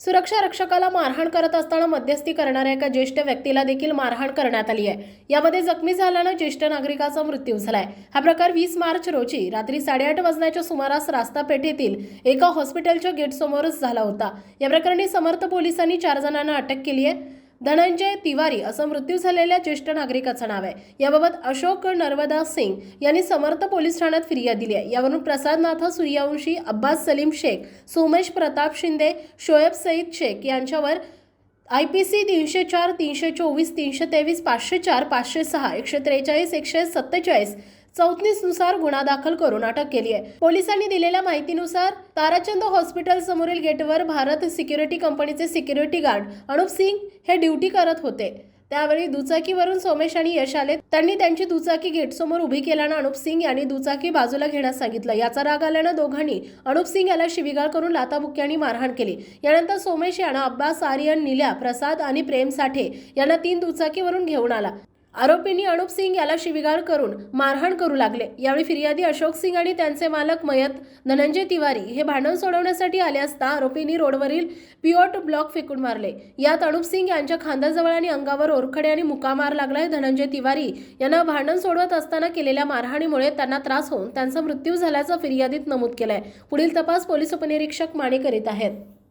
सुरक्षा रक्षकाला मारहाण करत असताना मध्यस्थी करणाऱ्या एका ज्येष्ठ व्यक्तीला देखील मारहाण करण्यात आली आहे. यामध्ये जखमी झाल्यानं ज्येष्ठ नागरिकाचा मृत्यू झालाय. हा प्रकार वीस मार्च रोजी रात्री साडेआठ वाजण्याच्या सुमारास रास्ता पेठेतील एका हॉस्पिटलच्या गेटसमोरच झाला होता. या प्रकरणी समर्थ पोलिसांनी चार जणांना अटक केली आहे. धनंजय तिवारी असं मृत्यू झालेल्या ज्येष्ठ नागरिकाचं नाव आहे. याबाबत अशोक नर्वदा सिंग यांनी समर्थ पोलीस ठाण्यात फिर्याद दिली आहे. यावरून प्रसादनाथ सूर्यवंशी अब्बास सलीम शेख सोमेश प्रताप शिंदे शोएब सईद शेख यांच्यावर आय पी सी तीनशे चार तीनशे चोवीस तीनशे तेवीस पाचशे चार पाचशे सहा एकशे त्रेचाळीस एकशे सत्तेचाळीस चौतीसनुसार गुन्हा दाखल करून अटक केली आहे. पोलिसांनी दिलेल्या माहितीनुसार ताराचंद हॉस्पिटल समोरील गेटवर भारत सिक्युरिटी कंपनीचे सिक्युरिटी गार्ड अनुप सिंग हे ड्युटी करत होते. त्यावेळी दुचाकीवरून सोमेश आणि यश आले. त्यांनी त्यांची दुचाकी गेटसमोर उभी केल्यानं अनुप सिंग यांनी दुचाकी बाजूला घेण्यास सांगितलं. याचा राग आल्यानं दोघांनी अनुप सिंग याला शिवीगाळ करून लाताबुक्क्यांनी मारहाण केली. यानंतर सोमेश यांना अब्बास आर्यन निल्या प्रसाद आणि प्रेम साठे यांना तीन दुचाकीवरून घेऊन आला. आरोपींनी अनुप सिंग याला शिविगाळ करून मारहाण करू लागले. यावेळी फिर्यादी अशोक सिंग आणि त्यांचे मालक मयत धनंजय तिवारी हे भांडण सोडवण्यासाठी आले असता आरोपींनी रोडवरील पिओट ब्लॉक फेकून मारले. यात अनुप सिंग यांच्या खांद्याजवळ आणि अंगावर ओरखडे आणि मुकामार लागलाय. धनंजय तिवारी यांना भांडण सोडवत असताना केलेल्या मारहाणीमुळे त्यांना त्रास होऊन त्यांचा मृत्यू झाल्याचं फिर्यादीत नमूद केलंय. पुढील तपास पोलीस उपनिरीक्षक माने करीत आहेत.